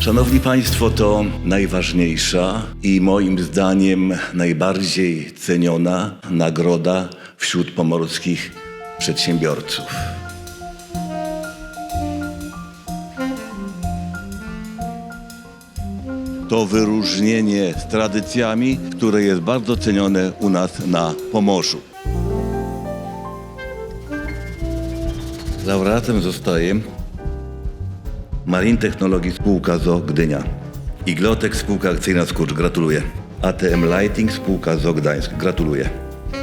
Szanowni Państwo, to najważniejsza i moim zdaniem najbardziej ceniona nagroda wśród pomorskich przedsiębiorców. To wyróżnienie z tradycjami, które jest bardzo cenione u nas na Pomorzu. Laureatem zostaje Marin Technologii Spółka ZO Gdynia. Iglotek Spółka Akcyjna Skurcz, gratuluję. ATM Lighting Spółka ZO Gdańsk, gratuluję.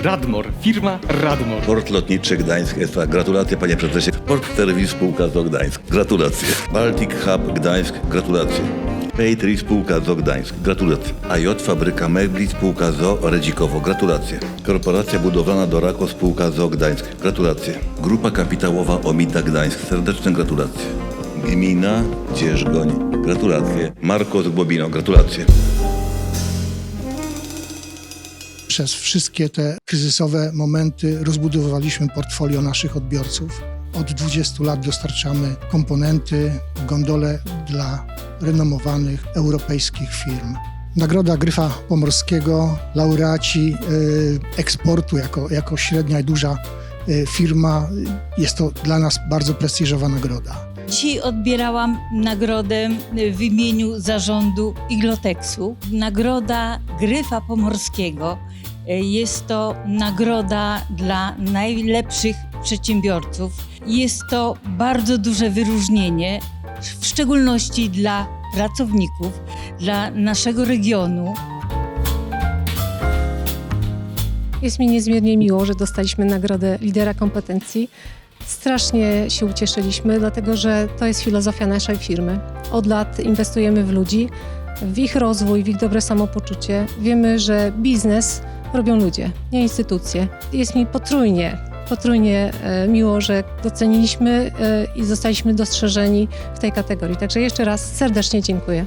Radmor, firma Radmor. Port Lotniczy Gdańsk S.A. Gratulacje panie prezesie. Port Serwis Spółka ZO Gdańsk. Gratulacje. Baltic Hub Gdańsk. Gratulacje. Paytree Spółka ZO Gdańsk. Gratulacje. AJ Fabryka Mebli Spółka ZO Redzikowo. Gratulacje. Korporacja Budowlana Dorako Spółka ZO Gdańsk. Gratulacje. Grupa Kapitałowa Omita Gdańsk. Serdeczne gratulacje. Gmina Dzierżgoń. Gratulacje. Marko z Głobino. Gratulacje. Przez wszystkie te kryzysowe momenty rozbudowywaliśmy portfolio naszych odbiorców. Od 20 lat dostarczamy komponenty, gondole dla renomowanych europejskich firm. Nagroda Gryfa Pomorskiego, laureaci y, eksportu jako, jako średnia i duża y, firma. Jest to dla nas bardzo prestiżowa nagroda. Dzisiaj odbierałam nagrodę w imieniu zarządu Igloteksu. Nagroda Gryfa Pomorskiego. Jest to nagroda dla najlepszych przedsiębiorców. Jest to bardzo duże wyróżnienie, w szczególności dla pracowników, dla naszego regionu. Jest mi niezmiernie miło, że dostaliśmy nagrodę lidera kompetencji. Strasznie się ucieszyliśmy, dlatego że to jest filozofia naszej firmy. Od lat inwestujemy w ludzi, w ich rozwój, w ich dobre samopoczucie. Wiemy, że biznes robią ludzie, nie instytucje. Jest mi potrójnie, potrójnie e, miło, że doceniliśmy e, i zostaliśmy dostrzeżeni w tej kategorii. Także jeszcze raz serdecznie dziękuję.